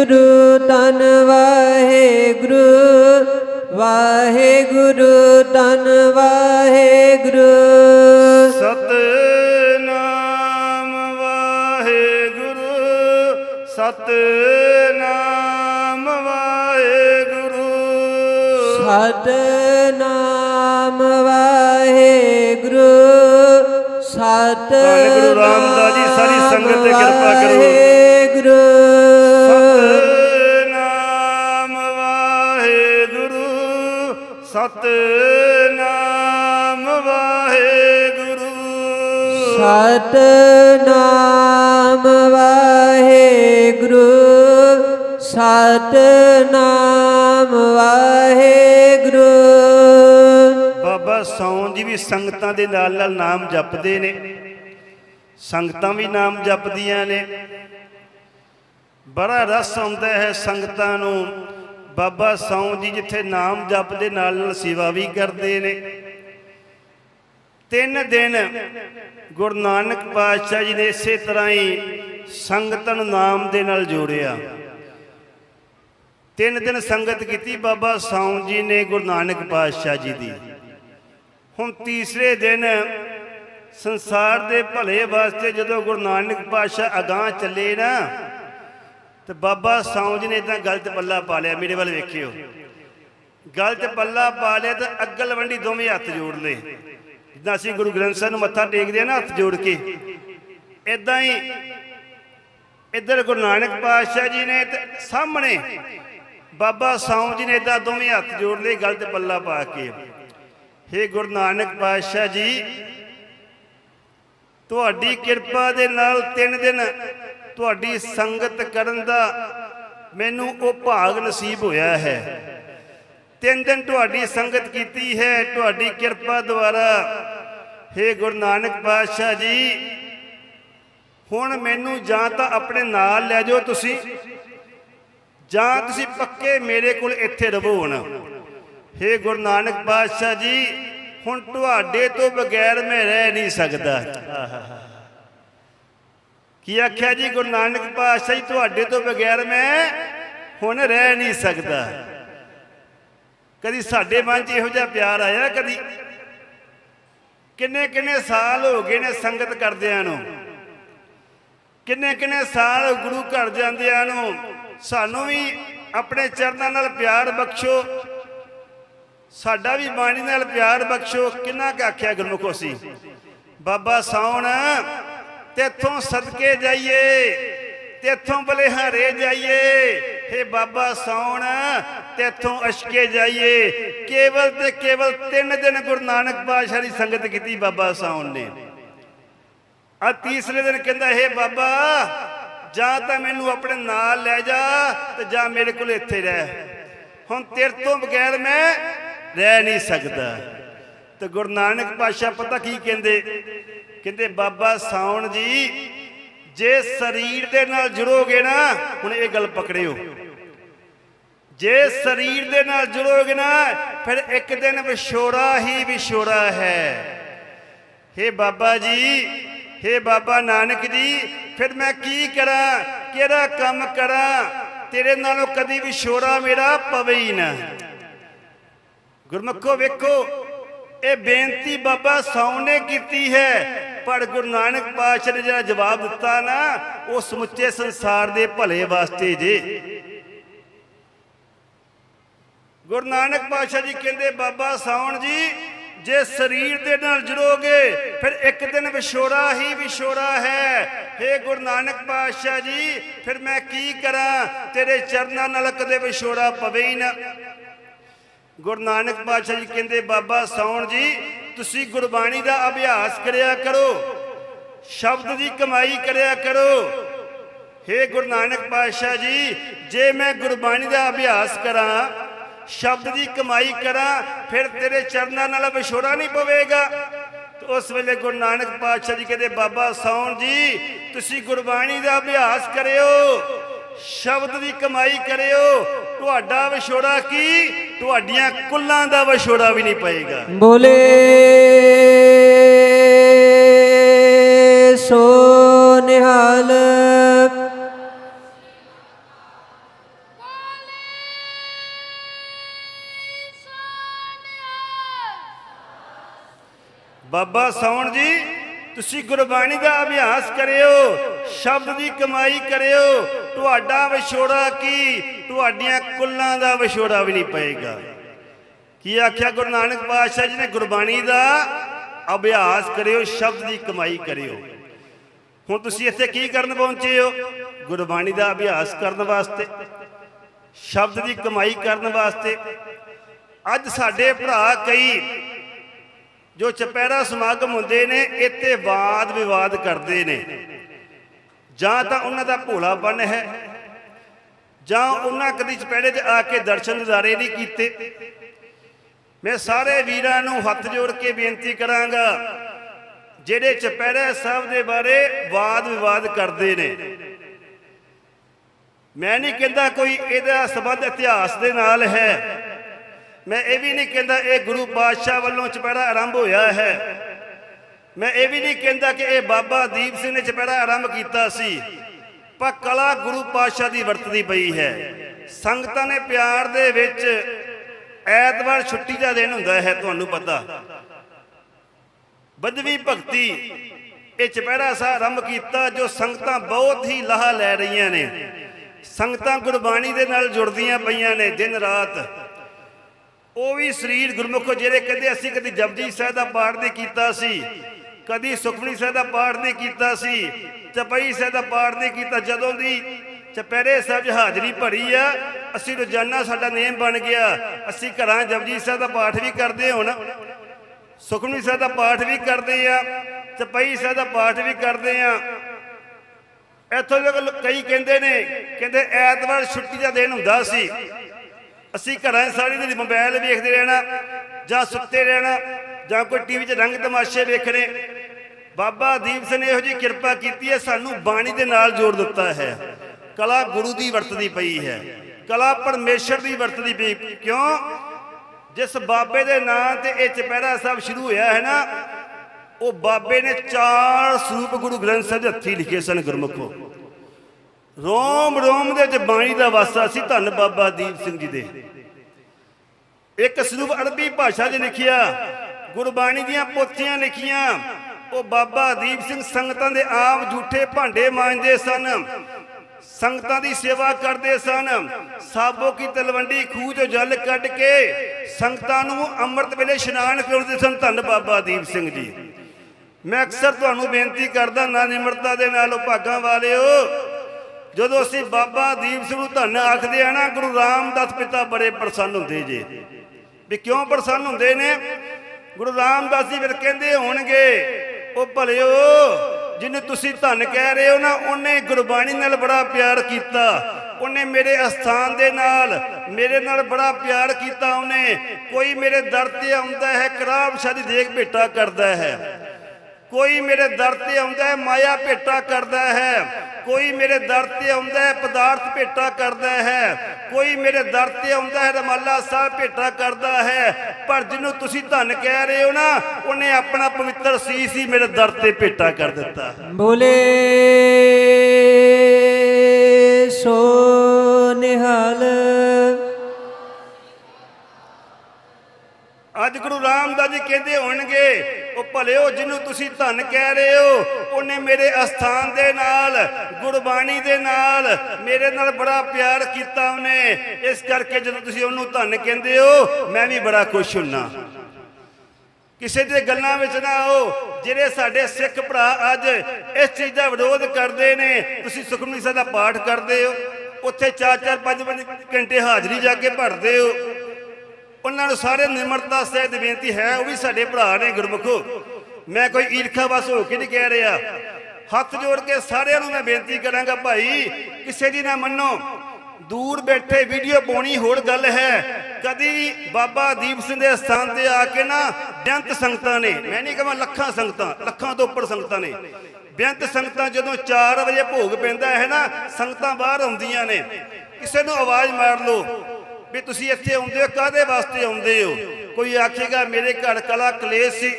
ਵਾਹਿਗੁਰੂ ਧੰਨ ਵਾਹਿਗੁਰੂ ਵਾਹਿਗੁਰੂ ਧੰਨ ਵਾਹਿਗੁਰੂ। ਸਤਨਾਮ ਵਾਹਿਗੁਰੂ ਸਤਨਾਮ ਵਾਹਿਗੁਰੂ। ਸਤਨਾਮ ਵਾਹਿਗੁਰੂ ਸਤ ਧੰਨ ਗੁਰੂ ਰਾਮਦਾਸ ਜੀ, ਸਾਰੀ ਸੰਗਤ ਤੇ ਕਿਰਪਾ ਕਰੋ। ਵਾਹਿਗੁਰੂ। ਸਤਨਾਮ ਵਾਹਿਗੁਰੂ। ਸਤਨਾਮ ਵਾਹਿਗੁਰੂ ਸਤਨਾਮ ਵਾਹਿਗੁਰੂ। ਬਾਬਾ ਸੌਂ ਜੀ ਵੀ ਸੰਗਤਾਂ ਦੇ ਨਾਲ ਨਾਲ ਨਾਮ ਜਪਦੇ ਨੇ। ਸੰਗਤਾਂ ਵੀ ਨਾਮ ਜਪਦੀਆਂ ਨੇ। ਬੜਾ ਰਸ ਆਉਂਦਾ ਹੈ ਸੰਗਤਾਂ ਨੂੰ। ਬਾਬਾ ਸੌਂ ਜੀ ਜਿੱਥੇ ਨਾਮ ਜਪ ਦੇ ਨਾਲ ਨਾਲ ਸੇਵਾ ਵੀ ਕਰਦੇ ਨੇ। ਤਿੰਨ ਦਿਨ ਗੁਰੂ ਨਾਨਕ ਪਾਤਸ਼ਾਹ ਜੀ ਨੇ ਇਸੇ ਤਰ੍ਹਾਂ ਹੀ ਸੰਗਤਨ ਨਾਮ ਦੇ ਨਾਲ ਜੋੜਿਆ। ਤਿੰਨ ਦਿਨ ਸੰਗਤ ਕੀਤੀ ਬਾਬਾ ਸੌਂ ਜੀ ਨੇ ਗੁਰੂ ਨਾਨਕ ਪਾਤਸ਼ਾਹ ਜੀ ਦੀ। ਹੁਣ ਤੀਸਰੇ ਦਿਨ ਸੰਸਾਰ ਦੇ ਭਲੇ ਵਾਸਤੇ ਜਦੋਂ ਗੁਰੂ ਨਾਨਕ ਪਾਤਸ਼ਾਹ ਅਗਾਹ ਚੱਲੇ ਨਾ ਤੇ ਬਾਬਾ ਸੌਂ ਜੀ ਨੇ ਇਦਾਂ ਗਲਤ ਪੱਲਾ ਪਾ ਲਿਆ, ਮੇਰੇ ਵੱਲ ਵੇਖਿਓ। ਗਲਤ ਪੱਲਾ ਪਾ ਲਿਆ ਤੇ ਅੱਗਲ ਵੰਡੀ ਦੋਵੇਂ ਹੱਥ ਜੋੜ ਲਏ ਜਿੱਦਾਂ ਅਸੀਂ ਗੁਰੂ ਗ੍ਰੰਥ ਸਾਹਿਬ ਨੂੰ ਮੱਥਾ ਟੇਕਦੇ ਆ ਨਾ ਹੱਥ ਜੋੜ ਕੇ। ਇਦਾਂ ਹੀ ਇੱਧਰ ਗੁਰੂ ਨਾਨਕ ਪਾਤਸ਼ਾਹ ਜੀ ਨੇ ਤੇ ਸਾਹਮਣੇ ਬਾਬਾ ਸੌਂ ਜੀ ਨੇ ਇਦਾਂ ਦੋਵੇਂ ਹੱਥ ਜੋੜ ਲਏ ਗਲਤ ਪੱਲਾ ਪਾ ਕੇ। ਹੇ ਗੁਰੂ ਨਾਨਕ ਪਾਤਸ਼ਾਹ ਜੀ, ਤੁਹਾਡੀ ਕਿਰਪਾ ਦੇ ਨਾਲ ਤਿੰਨ ਦਿਨ ਤੁਹਾਡੀ ਸੰਗਤ ਕਰਨ ਦਾ ਮੈਨੂੰ ਉਹ ਭਾਗ ਨਸੀਬ ਹੋਇਆ ਹੈ। ਤਿੰਨ ਦਿਨ ਤੁਹਾਡੀ ਸੰਗਤ ਕੀਤੀ ਹੈ, ਤੁਹਾਡੀ ਕਿਰਪਾ ਦੁਆਰਾ। ਹੇ ਗੁਰੂ ਨਾਨਕ ਪਾਤਸ਼ਾਹ ਜੀ, ਹੁਣ ਮੈਨੂੰ ਜਾਂ ਤਾਂ ਆਪਣੇ ਨਾਲ ਲੈ ਜਾਓ ਤੁਸੀਂ, ਜਾਂ ਤੁਸੀਂ ਪੱਕੇ ਮੇਰੇ ਕੋਲ ਇੱਥੇ ਰਹੋ ਹੁਣ। ਹੇ ਗੁਰੂ ਨਾਨਕ ਪਾਤਸ਼ਾਹ ਜੀ, ਹੁਣ ਤੁਹਾਡੇ ਤੋਂ ਬਗੈਰ ਮੈਂ ਰਹਿ ਨਹੀਂ ਸਕਦਾ। ਕੀ ਆਖਿਆ ਜੀ, ਗੁਰੂ ਨਾਨਕ ਪਾਤਸ਼ਾਹ ਜੀ ਤੁਹਾਡੇ ਤੋਂ ਬਗੈਰ ਮੈਂ ਹੁਣ ਰਹਿ ਨਹੀਂ ਸਕਦਾ। ਕਦੀ ਸਾਡੇ ਮਨ 'ਚ ਇਹੋ ਜਿਹਾ ਪਿਆਰ ਆਇਆ, ਕਦੀ ਕਿੰਨੇ ਕਿੰਨੇ ਸਾਲ ਹੋ ਗਏ ਨੇ ਸੰਗਤ ਕਰਦਿਆਂ ਨੂੰ। ਕਿੰਨੇ ਕਿੰਨੇ ਸਾਲ ਗੁਰੂ ਘਰ ਜਾਂਦਿਆਂ ਨੂੰ ਸਾਨੂੰ ਵੀ ਆਪਣੇ ਚਰਨਾਂ ਨਾਲ ਪਿਆਰ ਬਖਸ਼ੋ, ਸਾਡਾ ਵੀ ਬਾਣੀ ਨਾਲ ਪਿਆਰ ਬਖਸ਼ੋ। ਕਿੰਨਾ ਕੁ ਆਖਿਆ ਗੁਰਮੁਖੋ ਸੀ ਬਾਬਾ ਸਾਉਣ ਤੇਥੋਂ ਸਦਕੇ ਜਾਈਏ ਤੇਥੋਂ ਬਲਿਹਾਰੇ ਜਾਈਏ। ਹੇ ਬਾਬਾ ਸਾਉਣ ਤੇਥੋਂ ਅਸ਼ਕੇ ਜਾਈਏ। ਕੇਵਲ ਤੇ ਕੇਵਲ ਤਿੰਨ ਦਿਨ ਗੁਰੂ ਨਾਨਕ ਪਾਤਸ਼ਾਹ ਦੀ ਸੰਗਤ ਕੀਤੀ ਬਾਬਾ ਸਾਉਣ ਨੇ। ਆ ਤੀਸਰੇ ਦਿਨ ਕਹਿੰਦਾ, ਹੈ ਬਾਬਾ, ਜਾਂ ਤਾਂ ਮੈਨੂੰ ਆਪਣੇ ਨਾਲ ਲੈ ਜਾ ਤੇ ਜਾਂ ਮੇਰੇ ਕੋਲ ਇੱਥੇ ਰਹਿ। ਹੁਣ ਤੇਰੇ ਤੋਂ ਬਗੈਰ ਮੈਂ ਰਹਿ ਨਹੀਂ ਸਕਦਾ। ਤੇ ਗੁਰੂ ਨਾਨਕ ਪਾਤਸ਼ਾਹ ਪਤਾ ਕੀ ਕਹਿੰਦੇ? ਕਹਿੰਦੇ, ਬਾਬਾ ਸਾਉਣ ਜੀ, ਜੇ ਸਰੀਰ ਦੇ ਨਾਲ ਜੁੜੋਗੇ ਨਾ, ਹੁਣ ਇਹ ਗੱਲ ਪਕੜਿਓ। ਜੇ ਸਰੀਰ ਦੇ ਨਾਲ ਜੁੜੋਗੇ ਨਾ, ਫਿਰ ਇੱਕ ਦਿਨ ਵਿਛੋੜਾ ਹੀ ਵਿਛੋੜਾ ਹੈ। ਹੇ ਬਾਬਾ ਜੀ, ਹੇ ਬਾਬਾ ਨਾਨਕ ਜੀ, ਫਿਰ ਮੈਂ ਕੀ ਕਰਾਂ? ਕਿਹੜਾ ਕੰਮ ਕਰਾਂ? ਤੇਰੇ ਨਾਲੋਂ ਕਦੀ ਵਿਛੋੜਾ ਮੇਰਾ ਪਵੇ ਹੀ ਨਾ। ਗੁਰਮੁਖੋ, ਵੇਖੋ ਇਹ ਬੇਨਤੀ ਬਾਬਾ ਸੌ ਨੇ ਕੀਤੀ ਹੈ। ਪਰ ਗੁਰੂ ਨਾਨਕ ਪਾਤਸ਼ਾਹ ਨੇ ਜਿਹੜਾ ਜਵਾਬ ਦਿੱਤਾ ਨਾ, ਉਹ ਸਮੁੱਚੇ ਸੰਸਾਰ ਦੇ ਭਲੇ ਵਾਸਤੇ ਜੇ। ਗੁਰੂ ਨਾਨਕ ਪਾਤਸ਼ਾਹ ਜੀ ਕਹਿੰਦੇ, ਬਾਬਾ ਸਾਉਣ ਜੀ, ਜੇ ਸਰੀਰ ਦੇ ਨਾਲ ਜੁੜੋਗੇ, ਫਿਰ ਇੱਕ ਦਿਨ ਵਿਛੋੜਾ ਹੀ ਵਿਛੋੜਾ ਹੈ। हे ਗੁਰੂ ਨਾਨਕ ਪਾਤਸ਼ਾਹ ਜੀ, ਫਿਰ ਮੈਂ ਕੀ ਕਰਾਂ? ਤੇਰੇ ਚਰਨਾਂ ਨਾਲ ਕਦੇ ਵਿਛੋੜਾ ਪਵੇ ਹੀ ਨਾ। ਗੁਰੂ ਨਾਨਕ ਪਾਤਸ਼ਾਹ ਜੀ ਕਹਿੰਦੇ, ਬਾਬਾ ਸਾਉਣ ਜੀ, ਤੁਸੀਂ ਗੁਰਬਾਣੀ ਦਾ ਅਭਿਆਸ ਕਰਿਆ ਕਰੋ, ਸ਼ਬਦ ਦੀ ਕਮਾਈ ਕਰਿਆ ਕਰੋ। ਹੇ ਗੁਰੂ ਨਾਨਕ ਪਾਤਸ਼ਾਹ ਜੀ, ਜੇ ਮੈਂ ਗੁਰਬਾਣੀ ਦਾ ਅਭਿਆਸ ਕਰਾਂ, ਸ਼ਬਦ ਦੀ ਕਮਾਈ ਕਰਾਂ, ਫਿਰ ਤੇਰੇ ਚਰਨਾਂ ਨਾਲ ਵਿਛੋੜਾ ਨਹੀਂ ਪਵੇਗਾ। ਉਸ ਵੇਲੇ ਗੁਰੂ ਨਾਨਕ ਪਾਤਸ਼ਾਹ ਜੀ ਕਹਿੰਦੇ, ਬਾਬਾ ਸੌਣ ਜੀ, ਤੁਸੀਂ ਗੁਰਬਾਣੀ ਦਾ ਅਭਿਆਸ ਕਰਿਓ, ਸ਼ਬਦ ਦੀ ਕਮਾਈ ਕਰਿਓ ਤੁਹਾਡਾ ਵਿਛੋੜਾ ਕੀ? ਤੁਹਾਡੀਆਂ ਕੁੱਲਾਂ ਦਾ ਵਿਛੋੜਾ ਵੀ ਨਹੀਂ ਪਏਗਾ। ਬੋਲੇ ਸੋ ਨਿਹਾਲ। ਬਾਬਾ ਸੌਣ ਤੁਸੀਂ ਗੁਰਬਾਣੀ ਦਾ ਅਭਿਆਸ ਕਰਿਓ, ਸ਼ਬਦ ਦੀ ਕਮਾਈ ਕਰਿਓ, ਤੁਹਾਡਾ ਵਿਛੋੜਾ ਕੀ? ਤੁਹਾਡੀਆਂ ਕੁੱਲਾਂ ਦਾ ਵਿਛੋੜਾ ਵੀ ਨਹੀਂ ਪਏਗਾ। ਕੀ ਆਖਿਆ ਗੁਰੂ ਨਾਨਕ ਪਾਤਸ਼ਾਹ ਜੀ ਨੇ? ਗੁਰਬਾਣੀ ਦਾ ਅਭਿਆਸ ਕਰਿਓ, ਸ਼ਬਦ ਦੀ ਕਮਾਈ ਕਰਿਓ। ਹੁਣ ਤੁਸੀਂ ਇੱਥੇ ਕੀ ਕਰਨ ਪਹੁੰਚੇ ਹੋ? ਗੁਰਬਾਣੀ ਦਾ ਅਭਿਆਸ ਕਰਨ ਵਾਸਤੇ, ਸ਼ਬਦ ਦੀ ਕਮਾਈ ਕਰਨ ਵਾਸਤੇ। ਅੱਜ ਸਾਡੇ ਭਰਾ ਕਈ ਜੋ ਚਪੈਰਾ ਸਮਾਗਮ ਹੁੰਦੇ ਨੇ, ਇੱਥੇ ਵਾਦ ਵਿਵਾਦ ਕਰਦੇ ਨੇ। ਜਾਂ ਤਾਂ ਉਹਨਾਂ ਦਾ ਭੋਲਾਪਨ ਹੈ, ਜਾਂ ਉਹਨਾਂ ਕਦੀ ਚਪੈੜੇ 'ਚ ਆ ਕੇ ਦਰਸ਼ਨ ਦਿਦਾਰੇ ਨਹੀਂ ਕੀਤੇ। ਮੈਂ ਸਾਰੇ ਵੀਰਾਂ ਨੂੰ ਹੱਥ ਜੋੜ ਕੇ ਬੇਨਤੀ ਕਰਾਂਗਾ, ਜਿਹੜੇ ਚਪੈਰਾ ਸਾਹਿਬ ਦੇ ਬਾਰੇ ਵਾਦ ਵਿਵਾਦ ਕਰਦੇ ਨੇ। ਮੈਂ ਨਹੀਂ ਕਹਿੰਦਾ ਕੋਈ ਇਹਦਾ ਸਬੰਧ ਇਤਿਹਾਸ ਦੇ ਨਾਲ ਹੈ। ਮੈਂ ਇਹ ਵੀ ਨਹੀਂ ਕਹਿੰਦਾ ਇਹ ਗੁਰੂ ਪਾਤਸ਼ਾਹ ਵੱਲੋਂ ਚਪੈੜਾ ਆਰੰਭ ਹੋਇਆ ਹੈ। ਮੈਂ ਇਹ ਵੀ ਨਹੀਂ ਕਹਿੰਦਾ ਕਿ ਇਹ ਬਾਬਾ ਦੀਪ ਸਿੰਘ ਨੇ ਚਪੈੜਾ ਆਰੰਭ ਕੀਤਾ ਸੀ। ਪਰ ਕਲਾ ਗੁਰੂ ਪਾਤਸ਼ਾਹ ਦੀ ਵਰਤਦੀ ਪਈ ਹੈ। ਸੰਗਤਾਂ ਨੇ ਪਿਆਰ ਦੇ ਵਿੱਚ ਐਤਵਾਰ ਛੁੱਟੀ ਦਾ ਦਿਨ ਹੁੰਦਾ ਹੈ, ਤੁਹਾਨੂੰ ਪਤਾ। ਬਦਵੀ ਭਗਤੀ, ਇਹ ਚਪਹਿਰਾ ਸਾ ਆਰੰਭ ਕੀਤਾ ਜੋ ਸੰਗਤਾਂ ਬਹੁਤ ਹੀ ਲਾਹਾ ਲੈ ਰਹੀਆਂ ਨੇ। ਸੰਗਤਾਂ ਗੁਰਬਾਣੀ ਦੇ ਨਾਲ ਜੁੜਦੀਆਂ ਪਈਆਂ ਨੇ ਦਿਨ ਰਾਤ। ਉਹ ਵੀ ਸਰੀਰ ਗੁਰਮੁਖੋ ਜਿਹੜੇ ਕਹਿੰਦੇ ਅਸੀਂ ਕਦੀ ਜਪਜੀ ਸਾਹਿਬ ਦਾ ਪਾਠ ਨਹੀਂ ਕੀਤਾ ਸੀ, ਕਦੀ ਸੁਖਮਨੀ ਸਾਹਿਬ ਦਾ ਪਾਠ ਨਹੀਂ ਕੀਤਾ ਸੀ, ਚਪਈ ਸਾਹਿਬ ਦਾ ਪਾਠ ਨਹੀਂ ਕੀਤਾ, ਜਦੋਂ ਦੀ ਚਪੈਰੇ ਸਾਹਿਬ 'ਚ ਹਾਜ਼ਰੀ ਭਰੀ ਆ, ਅਸੀਂ ਰੋਜ਼ਾਨਾ ਸਾਡਾ ਨੇਮ ਬਣ ਗਿਆ, ਅਸੀਂ ਘਰਾਂ ਜਪਜੀ ਸਾਹਿਬ ਦਾ ਪਾਠ ਵੀ ਕਰਦੇ ਹੁਣ, ਸੁਖਮਨੀ ਸਾਹਿਬ ਦਾ ਪਾਠ ਵੀ ਕਰਦੇ ਆ, ਚਪਈ ਸਾਹਿਬ ਦਾ ਪਾਠ ਵੀ ਕਰਦੇ ਆ। ਇੱਥੋਂ ਦੇ ਕਈ ਕਹਿੰਦੇ ਨੇ, ਕਹਿੰਦੇ ਐਤਵਾਰ ਛੁੱਟੀ ਦਾ ਦਿਨ ਹੁੰਦਾ ਸੀ ਅਸੀਂ ਘਰਾਂ 'ਚ ਸਾਰੀ ਦਿਨ ਮੋਬਾਈਲ ਵੇਖਦੇ ਰਹਿਣਾ, ਜਾਂ ਸੁੱਤੇ ਰਹਿਣਾ, ਜਾਂ ਕੋਈ ਟੀਵੀ 'ਚ ਰੰਗ ਤਮਾਸ਼ੇ ਵੇਖਣੇ। ਬਾਬਾ ਦੀਪ ਸਿੰਘ ਨੇ ਇਹੋ ਜੀ ਕਿਰਪਾ ਕੀਤੀ ਹੈ, ਸਾਨੂੰ ਬਾਣੀ ਦੇ ਨਾਲ ਜੋੜ ਦਿੱਤਾ ਹੈ। ਕਲਾ ਗੁਰੂ ਦੀ ਵਰਤਦੀ ਪਈ ਹੈ। ਕਲਾ ਪਰਮੇਸ਼ਰ ਦੀ ਵਰਤਦੀ ਪਈ। ਕਿਉਂ? ਜਿਸ ਬਾਬੇ ਦੇ ਨਾਂ ਤੇ ਇਹ ਚਪਹਿਰਾ ਸਾਹਿਬ ਸ਼ੁਰੂ ਹੋਇਆ ਹੈ ਨਾ, ਉਹ ਬਾਬੇ ਨੇ ਚਾਰ ਸਰੂਪ ਗੁਰੂ ਗ੍ਰੰਥ ਸਾਹਿਬ ਦੇ ਹੱਥੀਂ ਲਿਖੇ ਸਨ ਗੁਰਮੁਖੋ। ਰੋਮ ਰੋਮ ਦੇ ਵਿੱਚ ਬਾਣੀ ਦਾ ਵਾਸਾ ਸੀ ਧੰਨ ਬਾਬਾ ਦੀਪ ਸਿੰਘ ਜੀ ਦੇ। ਇੱਕ ਸਰੂਪ ਅਰਬੀ ਭਾਸ਼ਾ 'ਚ ਲਿਖਿਆ, ਗੁਰਬਾਣੀ ਦੀਆਂ ਪੋਥੀਆਂ ਲਿਖੀਆਂ, ਉਹ ਬਾਬਾ ਦੀਪ ਸਿੰਘ ਸੰਗਤਾਂ ਦੇ ਆਪ ਝੂਠੇ ਭਾਂਡੇ ਮਾਂਜਦੇ ਸਨ, ਸੰਗਤਾਂ ਦੀ ਸੇਵਾ ਕਰਦੇ ਸਨ, ਸਾਬੋ ਕੀ ਤਲਵੰਡੀ ਖੂਹ ਚੋਂ ਜਲ ਕੱਢ ਕੇ ਸੰਗਤਾਂ ਨੂੰ ਅੰਮ੍ਰਿਤ ਵੇਲੇ ਇਸ਼ਨਾਨ ਕਰਾਉਂਦੇ ਸਨ, ਧੰਨ ਬਾਬਾ ਦੀਪ ਸਿੰਘ ਜੀ। ਮੈਂ ਅਕਸਰ ਤੁਹਾਨੂੰ ਬੇਨਤੀ ਕਰਦਾ ਨਾ ਨਿਮਰਤਾ ਦੇ ਨਾਲ ਉਹ ਭਾਗਾਂ ਵਾਲਿਓ ਜਦੋਂ ਅਸੀਂ ਬਾਬਾ ਦੀਪ ਸਿੰਘ ਨੂੰ ਧੰਨ ਆਖਦੇ ਆ ਨਾ, ਗੁਰੂ ਰਾਮਦਾਸ ਪਿਤਾ ਬੜੇ ਪ੍ਰਸੰਨ ਹੁੰਦੇ ਜੇ। ਵੀ ਕਿਉਂ ਪ੍ਰਸੰਨ ਹੁੰਦੇ ਨੇ? ਗੁਰੂ ਰਾਮਦਾਸ ਜੀ ਫਿਰ ਕਹਿੰਦੇ ਹੋਣਗੇ, ਉਹ ਭਲਿਓ ਜਿਹਨੂੰ ਤੁਸੀਂ ਧੰਨ ਕਹਿ ਰਹੇ ਹੋ ਨਾ, ਉਹਨੇ ਗੁਰਬਾਣੀ ਨਾਲ ਬੜਾ ਪਿਆਰ ਕੀਤਾ। ਉਹਨੇ ਮੇਰੇ ਅਸਥਾਨ ਦੇ ਨਾਲ, ਮੇਰੇ ਨਾਲ ਬੜਾ ਪਿਆਰ ਕੀਤਾ ਉਹਨੇ। ਕੋਈ ਮੇਰੇ ਦਰ ਤੇ ਆਉਂਦਾ ਹੈ ਕਰਾਬ ਸ਼ਾਦੀ ਦੇਖ ਭੇਟਾ ਕਰਦਾ ਹੈ। ਕੋਈ ਮੇਰੇ ਦਰ ਤੇ ਆਉਂਦਾ ਹੈ, ਮਾਇਆ ਭੇਟਾ ਕਰਦਾ ਹੈ। ਕੋਈ ਮੇਰੇ ਦਰ ਤੇ ਆਉਂਦਾ ਹੈ ਪਦਾਰਥ ਭੇਟਾ ਕਰਦਾ ਹੈ। ਕੋਈ ਮੇਰੇ ਦਰ ਤੇ ਆਉਂਦਾ ਹੈ ਰਮਾਲਾ ਸਾਹਿਬ ਭੇਟਾ ਕਰਦਾ ਹੈ। ਪਰ ਜਿਹਨੂੰ ਤੁਸੀਂ ਧਨ ਕਹਿ ਰਹੇ ਹੋ ਨਾ ਉਹਨੇ ਆਪਣਾ ਪਵਿੱਤਰ ਸੀਸ ਹੀ ਮੇਰੇ ਦਰ ਤੇ ਭੇਟਾ ਕਰ ਦਿੱਤਾ। ਬੋਲੇ ਸੋ ਨਿਹਾਲ। ਅੱਜ ਗੁਰੂ ਰਾਮਦਾਸ ਜੀ ਕਹਿੰਦੇ ਹੋਣਗੇ ਉਹ ਭਲਿਓ ਜਿਹਨੂੰ ਤੁਸੀਂ ਧਨ ਕਹਿ ਰਹੇ ਹੋ, ਉਹਨੇ ਮੇਰੇ ਅਸਥਾਨ ਦੇ ਨਾਲ, ਗੁਰਬਾਣੀ ਦੇ ਨਾਲ ਮੇਰੇ ਨਾਲ ਬੜਾ ਪਿਆਰ ਕੀਤਾ ਉਹਨੇ। ਇਸ ਕਰਕੇ ਜਦੋਂ ਤੁਸੀਂ ਉਹਨੂੰ ਧਨ ਕਹਿੰਦੇ ਹੋ, ਮੈਂ ਵੀ ਬੜਾ ਖੁਸ਼ ਹੁੰਨਾ। ਕਿਸੇ ਦੇ ਗੱਲਾਂ ਵਿੱਚ ਨਾ ਆਓ, ਜਿਹੜੇ ਸਾਡੇ ਸਿੱਖ ਭਰਾ ਅੱਜ ਇਸ ਚੀਜ਼ ਦਾ ਵਿਰੋਧ ਕਰਦੇ ਨੇ, ਤੁਸੀਂ ਸੁਖਮਨੀ ਸਾਹਿਬ ਦਾ ਪਾਠ ਕਰਦੇ ਹੋ, ਉੱਥੇ 4-4 5-5 ਘੰਟੇ ਹਾਜ਼ਰੀ ਜਾ ਕੇ ਭਰਦੇ ਹੋ। ਉਹਨਾਂ ਨੂੰ ਸਾਰੇ ਨਿਮਰਤਾ ਸਹਿਤ ਬੇਨਤੀ ਹੈ, ਉਹ ਵੀ ਸਾਡੇ ਭਰਾ ਨੇ ਗੁਰਮੁਖੋ। ਮੈਂ ਕੋਈ ਈਰਖਾ ਵਸ ਹੋ ਕੇ ਨਹੀਂ ਕਹਿ ਰਿਹਾ। ਹੱਥ ਜੋੜ ਕੇ ਸਾਰਿਆਂ ਨੂੰ ਮੈਂ ਬੇਨਤੀ ਕਰਾਂਗਾ ਭਾਈ, ਕਿਸੇ ਦੀ ਨਾ ਮੰਨੋ। ਦੂਰ ਬੈਠੇ ਵੀਡੀਓ ਪਾਉਣੀ ਹੋਰ ਗੱਲ ਹੈ। ਕਦੀ ਬਾਬਾ ਦੀਪ ਸਿੰਘ ਦੇ ਸਥਾਨ ਤੇ ਆ ਕੇ ਨਾ ਬੇਅੰਤ ਸੰਗਤਾਂ ਨੇ। ਮੈਂ ਨਹੀਂ ਕਹਾਂ ਲੱਖਾਂ ਸੰਗਤਾਂ, ਲੱਖਾਂ ਤੋਂ ਉੱਪਰ ਸੰਗਤਾਂ ਨੇ। ਬੇਅੰਤ ਸੰਗਤਾਂ ਜਦੋਂ 4 ਵਜੇ ਭੋਗ ਪੈਂਦਾ ਹੈ ਨਾ, ਸੰਗਤਾਂ ਬਾਹਰ ਆਉਂਦੀਆਂ ਨੇ। ਕਿਸੇ ਨੂੰ ਆਵਾਜ਼ ਮਾਰ ਲਓ। ਵੀ ਤੁਸੀਂ ਇੱਥੇ ਆਉਂਦੇ ਹੋ ਕਾਦੇ ਵਾਸਤੇ ਆਉਂਦੇ ਹੋ? ਕੋਈ ਆਖੇਗਾ, ਮੇਰੇ ਘਰ ਕਲਾ ਕਲੇਸ਼ ਸੀ।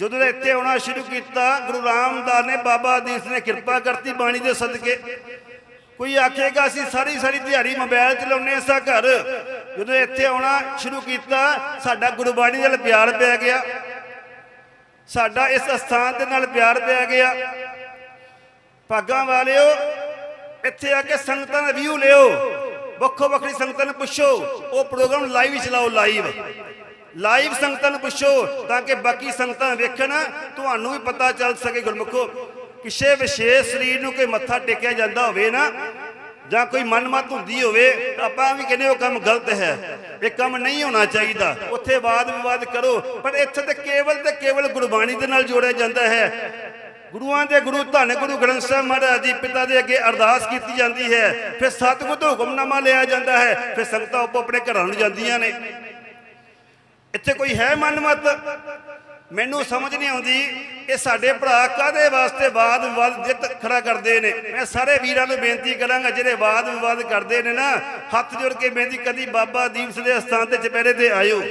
ਜਦੋਂ ਇੱਥੇ ਆਉਣਾ ਸ਼ੁਰੂ ਕੀਤਾ, ਗੁਰੂ ਰਾਮਦਾਸ ਨੇ ਬਾਬਾ ਦੀਪ ਨੇ ਕਿਰਪਾ ਕਰਤੀ ਬਾਣੀ ਦੇ ਸਦਕੇ। ਕੋਈ ਆਖੇਗਾ, ਅਸੀਂ ਸਾਰੀ ਸਾਰੀ ਦਿਹਾੜੀ ਮੋਬਾਈਲ ਚਲਾਉਂਦੇ ਸਾਂ ਘਰ। ਜਦੋਂ ਇੱਥੇ ਆਉਣਾ ਸ਼ੁਰੂ ਕੀਤਾ, ਸਾਡਾ ਗੁਰਬਾਣੀ ਨਾਲ ਪਿਆਰ ਪੈ ਗਿਆ। ਸਾਡਾ ਇਸ ਅਸਥਾਨ ਦੇ ਨਾਲ ਪਿਆਰ ਪੈ ਗਿਆ। ਭਾਗਾਂ ਵਾਲਿਓ, ਇੱਥੇ ਆ ਕੇ ਸੰਗਤਾਂ ਦਾ ਵਿਊ ਲਿਓ। ਵੱਖੋ ਵੱਖਰੀ ਸੰਗਤਾਂ ਨੂੰ ਪੁੱਛੋ, ਉਹ ਪ੍ਰੋਗਰਾਮ ਲਾਈਵ ਚਲਾਓ, ਲਾਈਵ। ਲਾਈਵ ਸੰਗਤਾਂ ਨੂੰ ਪੁੱਛੋ ਤਾਂ ਕਿ ਬਾਕੀ ਸੰਗਤਾਂ ਵੇਖਣ, ਤੁਹਾਨੂੰ ਵੀ ਪਤਾ ਚੱਲ ਸਕੇ ਗੁਰਮੁਖੋ, ਕਿਸੇ ਵਿਸ਼ੇਸ਼ ਸਰੀਰ ਨੂੰ ਕੋਈ ਮੱਥਾ ਟੇਕਿਆ ਜਾਂਦਾ ਹੋਵੇ ਨਾ, ਜਾਂ ਕੋਈ ਮਨਮਤ ਹੁੰਦੀ ਹੋਵੇ ਤਾਂ ਆਪਾਂ ਵੀ ਕਹਿੰਦੇ ਉਹ ਕੰਮ ਗਲਤ ਹੈ। ਇਹ ਕੰਮ ਨਹੀਂ ਹੋਣਾ ਚਾਹੀਦਾ। ਉੱਥੇ ਵਾਦ ਵਿਵਾਦ ਕਰੋ, ਪਰ ਇੱਥੇ ਤੇ ਕੇਵਲ ਤੇ ਕੇਵਲ ਗੁਰਬਾਣੀ ਦੇ ਨਾਲ ਜੋੜਿਆ ਜਾਂਦਾ ਹੈ। ਗੁਰੂਆਂ ਦੇ ਗੁਰੂ, ਧੰਨ ਗੁਰੂ ਗ੍ਰੰਥ ਸਾਹਿਬ ਮਹਾਰਾਜ ਜੀ, ਪਿਤਾ ਦੇ ਅੱਗੇ ਅਰਦਾਸ ਕੀਤੀ ਜਾਂਦੀ ਹੈ। ਫਿਰ ਸਤਿਗੁਰ ਤੋਂ ਹੁਕਮਨਾਮਾ ਲਿਆ ਜਾਂਦਾ ਹੈ। ਫਿਰ ਸੰਗਤਾਂ ਆਪੋ ਆਪਣੇ ਘਰਾਂ ਨੂੰ ਜਾਂਦੀਆਂ ਨੇ। ਇੱਥੇ ਕੋਈ ਹੈ ਮਨਮਤ? ਮੈਨੂੰ ਸਮਝ ਨਹੀਂ ਆਉਂਦੀ, ਇਹ ਸਾਡੇ ਭਰਾ ਕਾਦੇ ਵਾਸਤੇ ਵਾਦ ਵਿਵਾਦ ਜਿੱਤ ਖੜਾ ਕਰਦੇ ਨੇ? ਮੈਂ ਸਾਰੇ ਵੀਰਾਂ ਨੂੰ ਬੇਨਤੀ ਕਰਾਂਗਾ, ਜਿਹੜੇ ਵਾਦ ਵਿਵਾਦ ਕਰਦੇ ਨੇ ਨਾ, ਹੱਥ ਜੋੜ ਕੇ ਬੇਨਤੀ ਕਦੀ ਬਾਬਾ ਦੀਪ ਸਿੰਘ ਦੇ ਸਥਾਨ ਤੇ ਚਪਹਿਰੇ ਤੇ ਆਇਓ।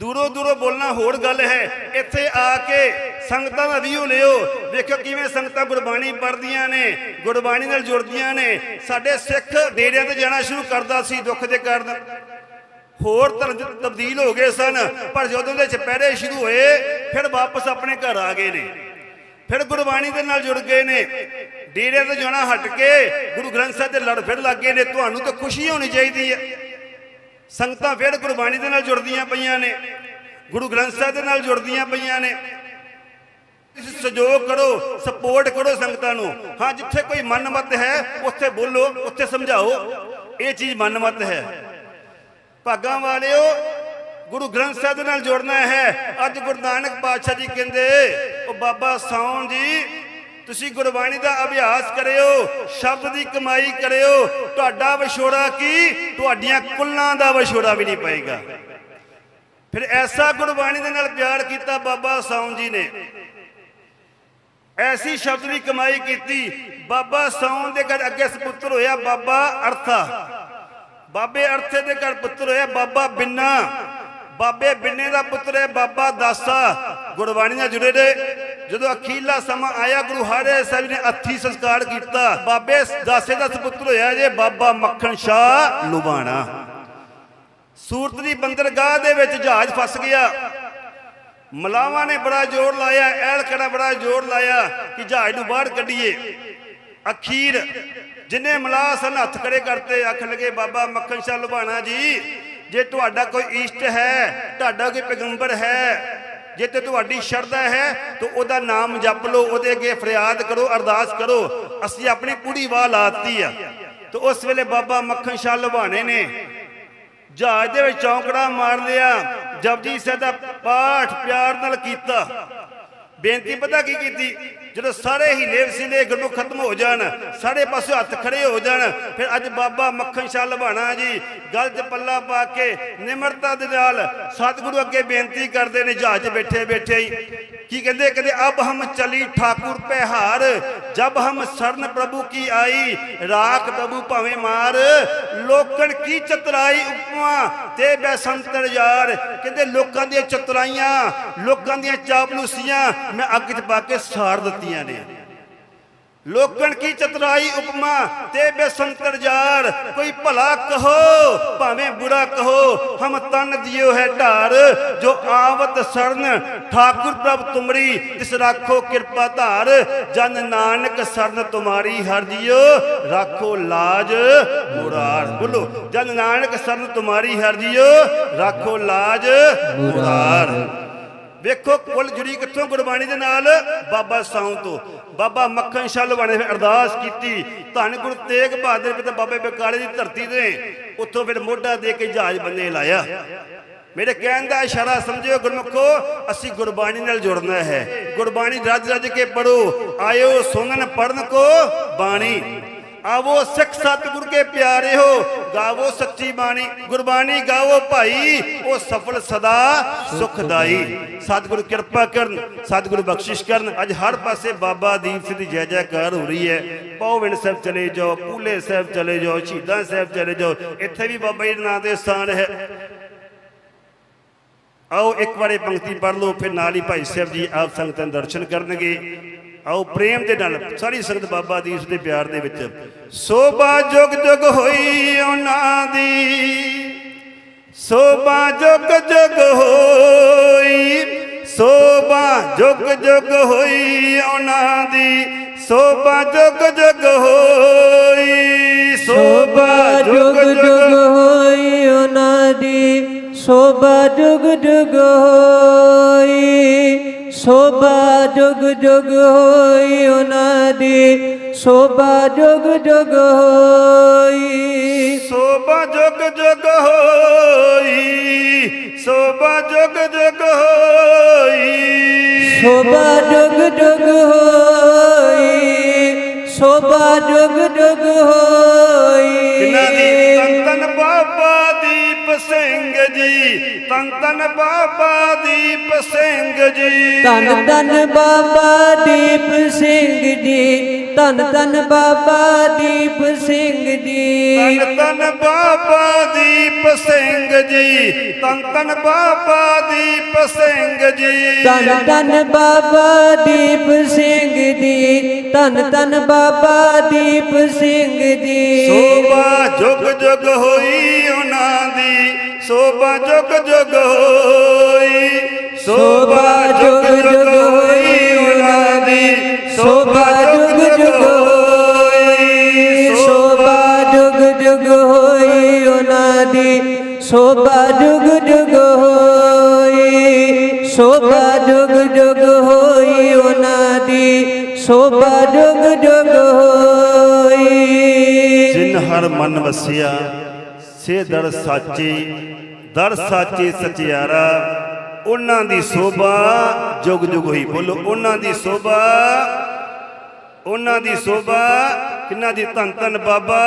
ਦੂਰੋਂ ਦੂਰੋਂ ਬੋਲਣਾ ਹੋਰ ਗੱਲ ਹੈ। ਇੱਥੇ ਆ ਕੇ ਸੰਗਤਾਂ ਦਾ ਵਿਊ ਲਿਓ। ਵੇਖੋ ਕਿਵੇਂ ਸੰਗਤਾਂ ਗੁਰਬਾਣੀ ਪੜ੍ਹਦੀਆਂ ਨੇ, ਗੁਰਬਾਣੀ ਨਾਲ ਜੁੜਦੀਆਂ ਨੇ। ਸਾਡੇ ਸਿੱਖ ਡੇਰਿਆਂ ਤੇ ਜਾਣਾ ਸ਼ੁਰੂ ਕਰਦਾ ਸੀ ਦੁੱਖ ਦੇ ਕਾਰਨ। ਹੋਰ ਧਰਮ ਤਬਦੀਲ ਹੋ ਗਏ ਸਨ, ਪਰ ਜਦੋਂ ਦੇ ਚਪਹਿਰੇ ਸ਼ੁਰੂ ਹੋਏ, ਫਿਰ ਵਾਪਸ ਆਪਣੇ ਘਰ ਆ ਗਏ ਨੇ। ਫਿਰ ਗੁਰਬਾਣੀ ਦੇ ਨਾਲ ਜੁੜ ਗਏ ਨੇ। ਡੇਰੇ ਤੋਂ ਜਾਣਾ ਹਟ ਕੇ ਗੁਰੂ ਗ੍ਰੰਥ ਸਾਹਿਬ ਦੇ ਲੜ ਫਿਰ ਲੱਗ ਗਏ ਨੇ। ਤੁਹਾਨੂੰ ਤਾਂ ਖੁਸ਼ੀ ਹੋਣੀ ਚਾਹੀਦੀ ਹੈ। ਸੰਗਤਾਂ ਫਿਰ ਗੁਰਬਾਣੀ ਦੇ ਨਾਲ ਜੁੜਦੀਆਂ ਪਈਆਂ ਨੇ, ਗੁਰੂ ਗ੍ਰੰਥ ਸਾਹਿਬ ਦੇ ਨਾਲ ਜੁੜਦੀਆਂ ਪਈਆਂ ਨੇ। ਤੁਸੀਂ ਸਹਿਯੋਗ ਕਰੋ ਸਪੋਰਟ ਕਰੋ ਸੰਗਤਾਂ ਨੂੰ। ਹਾਂ, ਜਿੱਥੇ ਕੋਈ ਮਨਮਤ ਹੈ, ਉੱਥੇ ਬੋਲੋ, ਉੱਥੇ ਸਮਝਾਓ। ਇਹ ਚੀਜ਼ ਮਨਮਤ ਹੈ। ਭਾਗਾਂ ਵਾਲਿਓ, ਗੁਰੂ ਗ੍ਰੰਥ ਸਾਹਿਬ ਦੇ ਨਾਲ ਜੁੜਨਾ ਹੈ। ਅੱਜ ਗੁਰੂ ਨਾਨਕ ਪਾਤਸ਼ਾਹ ਜੀ ਕਹਿੰਦੇ, ਉਹ ਬਾਬਾ ਸਾਉਣ ਜੀ ਤੁਸੀਂ ਗੁਰਬਾਣੀ ਦਾ ਅਭਿਆਸ ਕਰਿਓ, ਸ਼ਬਦ ਦੀ ਕਮਾਈ ਕਰਿਓ, ਤੁਹਾਡਾ ਵਿਛੋੜਾ ਕੀ? ਤੁਹਾਡੀਆਂ ਕੁੱਲਾਂ ਦਾ ਵਿਛੋੜਾ ਵੀ ਨਹੀਂ ਪਏਗਾ। ਫਿਰ ਐਸਾ ਗੁਰਬਾਣੀ ਦੇ ਨਾਲ ਪਿਆਰ ਕੀਤਾ ਬਾਬਾ ਸਾਉਣ ਜੀ ਨੇ। ਐਸੀ ਸ਼ਬਦ ਦੀ ਕਮਾਈ ਕੀਤੀ, ਬਾਬਾ ਸਾਉਣ ਦੇ ਘਰ ਅੱਗੇ ਸੁਪੁੱਤਰ ਹੋਇਆ ਬਾਬਾ ਅਰਥਾ। ਬਾਬੇ ਅਰਥੇ ਦੇ ਘਰ ਪੁੱਤਰ ਹੋਇਆ ਬਾਬਾ ਬਿੰਨਾ। ਬਾਬੇ ਬਿੰਨੇ ਦਾ ਪੁੱਤਰ ਹੈ ਬਾਬਾ ਦਾਸਾ। ਗੁਰਬਾਣੀ ਨਾਲ ਜੁੜੇ ਨੇ। ਜਦੋਂ ਅਖੀਲਾ ਸਮਾਂ ਆਇਆ, ਗੁਰੂ ਹਰਿ ਸਾਹਿਬ ਨੇ ਅੱਥੀ ਸੰਸਕਾਰ ਕੀਤਾ। ਬਾਬੇ ਦਾਸੇ ਦਾ ਸੁਪੁੱਤਰ ਹੋਇਆ ਜੇ, ਬਾਬਾ ਮੱਖਣ ਸ਼ਾਹ ਲੁਬਾਣਾ। ਸੂਰਤ ਦੀ ਬੰਦਰਗਾਹ ਦੇ ਵਿੱਚ ਜਹਾਜ਼ ਫਸ ਗਿਆ। ਮਲਾਵਾਂ ਨੇ ਬੜਾ ਜ਼ੋਰ ਲਾਇਆ ਐਲਕ ਨੇ ਬੜਾ ਜ਼ੋਰ ਲਾਇਆ ਕਿ ਜਹਾਜ਼ ਨੂੰ ਬਾਹਰ ਕੱਢੀਏ। ਅਖੀਰ ਜਿਨੇ ਮਲਾਹ ਸਨ, ਹੱਥ ਖੜੇ ਕਰਤੇ, ਅੱਖ ਲਗੇ, ਬਾਬਾ ਮੱਖਣ ਸ਼ਾਹ ਲੁਬਾਣਾ ਜੀ, ਜੇ ਤੁਹਾਡਾ ਕੋਈ ਇਸ਼ਟ ਹੈ, ਤੁਹਾਡਾ ਕੋਈ ਪੈਗੰਬਰ ਹੈ ਜੇ ਤੇ ਤੁਹਾਡੀ ਸ਼ਰਧਾ ਹੈ, ਤਾਂ ਉਹਦਾ ਨਾਮ ਜਪ ਲਓ, ਉਹਦੇ ਅੱਗੇ ਫਰਿਆਦ ਕਰੋ, ਅਰਦਾਸ ਕਰੋ। ਅਸੀਂ ਆਪਣੀ ਪੂਰੀ ਵਾਹ ਲਾਤੀ ਆ। ਤੇ ਉਸ ਵੇਲੇ ਬਾਬਾ ਮੱਖਣ ਸ਼ਾਹ ਲੁਬਾਣੇ ਨੇ ਜਹਾਜ਼ ਦੇ ਵਿੱਚ ਚੌਂਕੜਾ ਮਾਰ ਲਿਆ। ਜਪਜੀ ਸਾਹਿਬ ਦਾ ਪਾਠ ਪਿਆਰ ਨਾਲ ਕੀਤਾ। ਬੇਨਤੀ ਪਤਾ ਕੀ ਕੀਤੀ? ਜਦੋਂ ਸਾਰੇ ਹੀਲੇ ਵਸੀਲੇ ਗੁਰਮੁਖ ਖਤਮ ਹੋ ਜਾਣ, ਸਾਰੇ ਪਾਸੇ ਹੱਥ ਖੜੇ ਹੋ ਜਾਣ, ਫਿਰ ਅੱਜ ਬਾਬਾ ਮੱਖਣ ਸ਼ਾਹ ਲਵਾਣਾ ਜੀ, ਗਲ 'ਚ ਪੱਲਾ ਪਾ ਕੇ ਨਿਮਰਤਾ ਦੇ ਨਾਲ ਸਤਿਗੁਰੂ ਅੱਗੇ ਬੇਨਤੀ ਕਰਦੇ ਨੇ, ਜਹਾਜ਼ ਬੈਠੇ ਬੈਠੇ ਹੀ। ਕੀ ਕਹਿੰਦੇ? ਕਹਿੰਦੇ, ਅਬ ਹਮ ਚਲੀ ਠਾਕੁਰ ਪੈ ਜਬ ਹਮ ਸਰਨ ਪ੍ਰਭੂ ਕੀ ਆਈ, ਰਾਖ ਪ੍ਰਭੂ ਭਾਵੇਂ ਮਾਰ, ਲੋਕਣ ਕੀ ਚਤਰਾਈ ਉਪਮਾ, ਤੇ ਬੈਸੰਤਰ ਯਾਰ। ਕਹਿੰਦੇ, ਲੋਕਾਂ ਦੀਆਂ ਚਤਰਾਈਆਂ, ਲੋਕਾਂ ਦੀਆਂ ਚਾਪਲੂਸੀਆਂ ਮੈਂ ਅੱਗ 'ਚ ਪਾ ਕੇ ਸਾੜ ਦਿੱਤੀਆਂ ਨੇ ਲੋਕਣ ਕੀ ਚਤਰਾਈ ਉਪਮਾ ਤੇ ਬੇਸੰਤਰ ਜਾਰ ਕੋਈ ਭਲਾ ਕਹੋ ਭਾਵੇਂ ਬੁਰਾ ਕਹੋ ਹਮ ਤਨ ਦਿਓ ਹੈ ਢਾਰ ਜੋ ਆਵਤ ਸਰਨ ਠਾਕੁਰ ਪ੍ਰਭ ਤੁਮਰੀ ਤਿਸ ਰਾਖੋ ਕਿਰਪਾ ਧਾਰ ਜਨ ਨਾਨਕ ਸਰਨ ਤੁਮਾਰੀ ਹਰ ਜਿਓ ਰਾਖੋ ਲਾਜ ਮੁਰਾਰ ਬੋਲੋ ਜਨ ਨਾਨਕ ਸਰਨ ਤੁਮਾਰੀ ਹਰ ਜਿਓ ਰਾਖੋ ਲਾਜ ਮੁਰਾਰ ਵੇਖੋ ਕੁੱਲ ਜੁੜੀ ਕਿੱਥੋਂ ਗੁਰਬਾਣੀ ਦੇ ਨਾਲ? ਬਾਬਾ ਸਾਉਂ ਤੋਂ। ਬਾਬਾ ਮੱਖਣ ਛੱਲ ਬਣੇ ਫਿਰ ਅਰਦਾਸ ਕੀਤੀ। ਧੰਨ ਗੁਰੂ ਤੇਗ ਬਹਾਦਰ ਪਿਤਾ ਬਾਬੇ ਬਕਾਲੇ ਦੀ ਧਰਤੀ ਤੇ। ਉੱਥੋਂ ਫਿਰ ਮੋਢਾ ਦੇ ਕੇ ਜਹਾਜ਼ ਬੰਨੇ ਲਾਇਆ। ਮੇਰੇ ਕਹਿਣ ਦਾ ਇਸ਼ਾਰਾ ਸਮਝਿਓ ਗੁਰਮੁਖੋ, ਅਸੀਂ ਗੁਰਬਾਣੀ ਨਾਲ ਜੁੜਨਾ ਹੈ। ਗੁਰਬਾਣੀ ਰੱਜ ਰੱਜ ਕੇ ਪੜੋ ਆਇਓ ਸੁਣਨ ਪੜਨ ਕੋ ਬਾਣੀ। ਆਵੋ ਸਿੱਖ ਸਤਿਗੁਰ ਕੇ ਪਿਆਰੇ ਹੋ ਗਾਵੋ ਸੱਚੀ ਬਾਣੀ, ਗੁਰਬਾਣੀ ਗਾਵੋ ਭਾਈ, ਉਹ ਸਫਲ ਸਦਾ ਸੁਖਦਾਈ। ਸਤਿਗੁਰ ਕਿਰਪਾ ਕਰਨ, ਸਤਿਗੁਰ ਬਖਸ਼ਿਸ਼ ਕਰਨ। ਅੱਜ ਹਰ ਪਾਸੇ ਬਾਬਾ ਦੀਪ ਸਿੰਘ ਦੀ ਜੈ ਜੈਕਾਰ ਹੋ ਰਹੀ ਹੈ। ਪੌਵਿੰਡ ਸਾਹਿਬ ਚਲੇ ਜਾਓ, ਪੂਲੇ ਸਾਹਿਬ ਚਲੇ ਜਾਓ, ਸ਼ਹੀਦਾਂ ਸਾਹਿਬ ਚਲੇ ਜਾਓ। ਇੱਥੇ ਵੀ ਬਾਬਾ ਜੀ ਦੇ ਨਾਂ ਦੇ ਸਥਾਨ ਹੈ। ਆਓ ਇੱਕ ਵਾਰੀ ਪੰਕਤੀ ਪੜ੍ਹ ਲਓ, ਫਿਰ ਨਾਲ ਹੀ ਭਾਈ ਸਾਹਿਬ ਜੀ ਆਪ ਸੰਗਤਾਂ ਦਰਸ਼ਨ ਕਰਨਗੇ। ਆਓ ਪ੍ਰੇਮ ਦੇ ਨਾਲ, ਸਾਰੀ ਸੰਗਤ ਬਾਬਾ ਦੀਪ ਸਿੰਘ ਦੇ ਪਿਆਰ ਦੇ ਵਿੱਚ। ਸੋਭਾ ਜੁਗ ਜੁਗ ਹੋਈ ਉਹਨਾਂ ਦੀ। ਸੋਭਾ ਜੁਗ ਜੁਗ ਹੋਈ, ਸੋਭਾ ਜੁਗ ਜੁਗ ਹੋਈ ਉਹਨਾਂ ਦੀ। ਸੋਭਾ ਜੁਗ ਜੁਗ ਹੋਈ, ਸੋਭਾ ਜੁਗ ਜੁਗ ਹੋਈ ਉਹਨਾਂ ਦੀ। ਸੋਭਾ ਜੁਗ ਜੁਗ ਹੋਈ, ਸੋਭਾ ਜੁਗ ਜੁਗ ਹੋਈ ਉਹਨਾਂ ਦੀ ਸੋਭਾ ਜੁਗ ਜੁਗ ਹੋਈ। ਸੋਭਾ ਜੁਗ ਜੁਗ ਹੋਈ ਸੋਭਾ ਜੁਗ ਜੁਗ ਹੋਈ। ਸੋਭਾ ਜੁਗ ਜੁਗ ਹੋਈ ਸੋਭਾ ਜੁਗ ਜੁਗ ਹੋਈ। ਕਿਨਾਂ ਦੀ ਤਨ ਤਨ ਬਾਬਾ ਦੀਪ ਸਿੰਘ ਜੀ ਤਨ ਤਨ ਬਾਬਾ ਦੀਪ ਸਿੰਘ ਜੀ। ਧੰਨ ਧੰਨ ਬਾਬਾ ਦੀਪ ਸਿੰਘ ਜੀ ਧੰਨ ਧੰਨ ਬਾਬਾ ਦੀਪ ਸਿੰਘ ਜੀ। ਤਨ ਤਨ ਬਾਬਾ ਦੀਪ ਸਿੰਘ ਜੀ ਤਨ ਤਨ ਬਾਬਾ ਦੀਪ ਸਿੰਘ ਜੀ। ਧੰਨ ਧੰਨ ਬਾਬਾ ਦੀਪ ਸਿੰਘ ਜੀ ਧੰਨ ਧੰਨ ਬਾਬਾ ਦੀਪ ਸਿੰਘ ਜੀ। ਸੋਭਾ ਜੁਗ ਜੁਗ ਹੋਈ ਸੋਭਾ ਜੁਗ ਜੁਗ ਹੋਈ ਸੋਭਾ ਜੁਗ ਜੁਗ ਹੋਈ ਉਹਨਾਂ ਦੀ ਸੋਭਾ ਜੁਗ ਜੁਗ ਹੋਈ ਸੋਭਾ ਜੁਗ ਜੁਗ ਹੋਈ ਉਹਨਾਂ ਦੀ ਸੋਭਾ ਜੁਗ ਜੁਗ ਹੋਈ ਸੋਭਾ ਜੁਗ ਜੁਗ ਹੋਈ ਉਹਨਾਂ ਦੀ ਸੋਭਾ ਜੁਗ ਜੁਗ ਹੋਈ ਜਿਨ ਹਰ ਮਨ ਵਸਿਆ ਸੇ ਦਰ ਸਾਚੇ ਦਰ ਸਾਚੇ ਸਚਿਆਰਾ ਉਹਨਾਂ ਦੀ ਸੋਭਾ ਜੁਗ ਜੁਗ ਹੋਈ। ਬੋਲੋ ਉਹਨਾਂ ਦੀ ਸੋਭਾ ਉਹਨਾਂ ਦੀ ਸੋਭਾ ਕਿੰਨਾ ਦੀ ਧੰਨ ਧੰਨ ਬਾਬਾ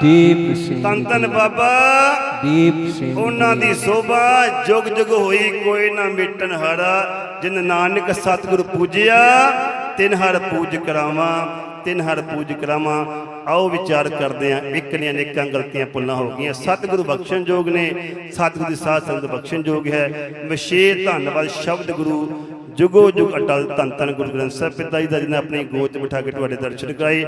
ਦੀਪ ਸਿੰਘ ਧੰਨ ਧੰਨ ਬਾਬਾ ਦੀਪ ਸਿੰਘ ਉਹਨਾਂ ਦੀ ਸੋਭਾ ਜੁਗ ਜੁਗ ਹੋਈ ਕੋਈ ਨਾ ਮਿਟਣ ਹਾਰਾ। ਜਿਨ ਨਾਨਕ ਸਤਿਗੁਰ ਪੂਜਿਆ ਤਿਨ ਹਰ ਪੂਜ ਕਰਾਵਾਂ ਤਿਨ ਹਰ ਪੂਜ ਕਰਾਵਾਂ। ਆਓ ਵਿਚਾਰ ਕਰਦੇ ਇੱਕ ਇਕਨੀਆਂ ਅਨੇਕਾਂ ਗਲਤੀਆਂ ਭੁੱਲਾਂ ਹੋ ਗਈਆਂ। ਸਤਿਗੁਰੂ ਬਖਸ਼ਣ ਯੋਗ ਨੇ, ਸਤਿਗੁਰੂ ਦੀ ਸਾਧ ਸੰਗਤ ਬਖਸ਼ਣ ਯੋਗ ਹੈ। ਵਿਸ਼ੇਸ਼ ਧੰਨਵਾਦ ਸ਼ਬਦ ਗੁਰੂ, ਜੁਗੋ ਜੁਗ ਅਟਲ ਧੰਨ ਧੰਨ ਗੁਰੂ ਗ੍ਰੰਥ ਸਾਹਿਬ ਪਿਤਾ ਜੀ ਦਾ, ਜਿਹਨੇ ਆਪਣੀ ਗੋਦ ਬਿਠਾ ਕੇ ਤੁਹਾਡੇ ਦਰਸ਼ਨ ਕਰਾਏ।